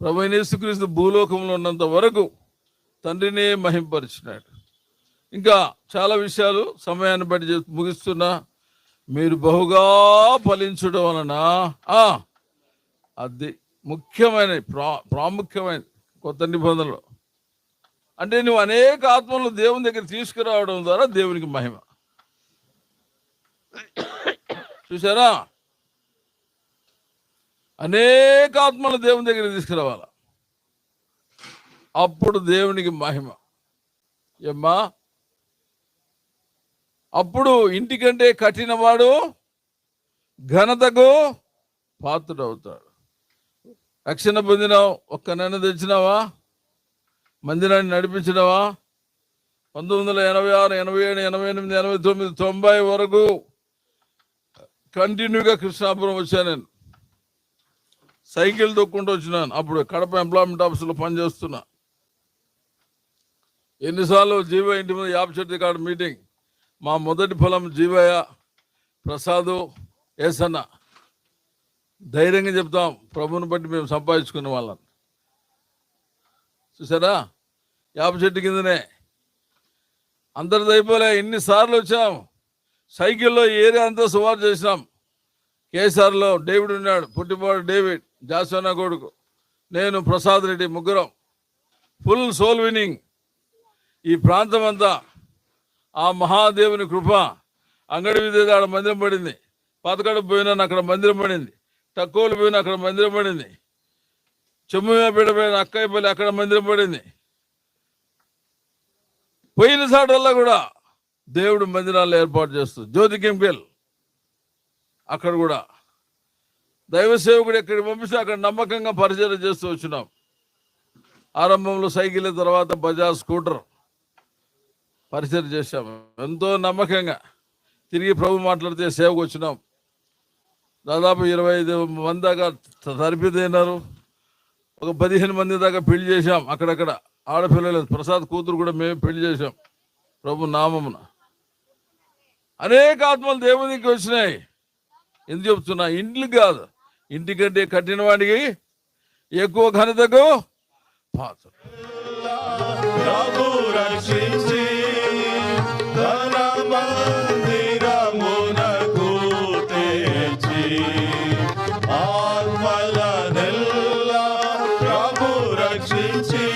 ప్రభు యేసుక్రీస్తు భూలోకంలో ఉన్నంత వరకు తండ్రినే మహింపరిచినాడు. ఇంకా చాలా విషయాలు సమయాన్ని బట్టి ముగిస్తున్నా. మీరు బహుగా ఫలించడం వలన అది ముఖ్యమైన ప్రా ప్రాముఖ్యమైన కొత్త నిబంధనలు. అంటే నువ్వు అనేక ఆత్మలు దేవుని దగ్గర తీసుకురావడం ద్వారా దేవునికి మహిమ. చూసారా అనేక ఆత్మలు దేవుని దగ్గర తీసుకురావాల? అప్పుడు దేవునికి మహిమ. ఏమ్మా? అప్పుడు ఇంటికంటే కఠినవాడు ఘనతకు పాత్రుడవుతాడు. రక్షణ పొందినావు ఒక్క నెల తెచ్చినావా? మందిరాన్ని నడిపించినావా? పంతొమ్మిది వందల ఎనభై ఆరు ఎనభై ఏడు ఎనభై ఎనిమిది ఎనభై తొమ్మిది తొంభై వరకు కంటిన్యూగా కృష్ణాపురం వచ్చాను నేను. సైకిల్ తొక్కుంటూ వచ్చినాను. అప్పుడు కడప ఎంప్లాయ్మెంట్ ఆఫీసులో పనిచేస్తున్నా. ఎన్నిసార్లు జీవో ఇంటి మీద యాప్ చెట్టు కాడ మీటింగ్. మా మొదటి ఫలం జీవయ్య ప్రసాదు ఏసన్న. ధైర్యంగా చెప్తాం ప్రభుని బట్టి మేము సంపాదించుకునే వాళ్ళని చూసారా? యాప చెట్టు కిందనే. అందరిది అయిపోలే ఎన్నిసార్లు వచ్చాం సైకిల్లో ఏరియా అంతా సుమారు చేసినాం. కేసీఆర్లో డేవిడ్ ఉన్నాడు. పుట్టిపాడు డేవిడ్. జాసన్న కొడుకు. నేను ప్రసాద్ రెడ్డి ముగ్గురం. ఫుల్ సోల్ వినింగ్ ఈ ప్రాంతం అంతా ఆ మహాదేవుని కృప అంగడి విద్య ఆడ మందిరం పడింది. పాతకడ పోయినా అక్కడ మందిరం పడింది. తక్కువలు పోయినా అక్కడ మందిరం పడింది. చెమ్ముపేట పోయిన అక్కయ్యపల్లి అక్కడ మందిరం పడింది. పోయిన సాటల్లా కూడా దేవుడు మందిరాలు ఏర్పాటు చేస్తుంది జ్యోతి కెంకెల్ అక్కడ కూడా దైవ సేవకుడు ఎక్కడికి పంపిస్తే అక్కడ నమ్మకంగా పరిచయం చేస్తూ వచ్చినాం. ఆరంభంలో సైకిల్ తర్వాత బజాజ్ స్కూటర్ పరిచయం చేశాము ఎంతో నమ్మకంగా తిరిగి ప్రభు మాట్లాడితే సేవకు వచ్చినాం. దాదాపు ఇరవై ఐదు మంది దాకా తరిపిదైనారు ఒక పదిహేను మంది దాకా పెళ్ళి చేశాం అక్కడక్కడ. ఆడపిల్లలు ప్రసాద్ కూతురు కూడా మేము పెళ్ళి చేశాం ప్రభు నామమున. అనేక ఆత్మలు దేవునికి వచ్చినాయి. ఎందుకు చెప్తున్నా? ఇండ్లు కాదు. ఇంటికంటే కట్టిన వాడికి ఎక్కువ ఘనతకు పాత్ర. ప్రభు రక్షించి ప్రభు రక్షించి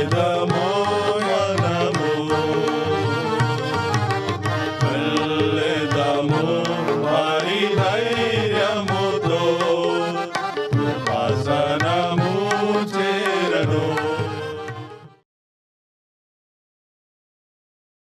Vedamon.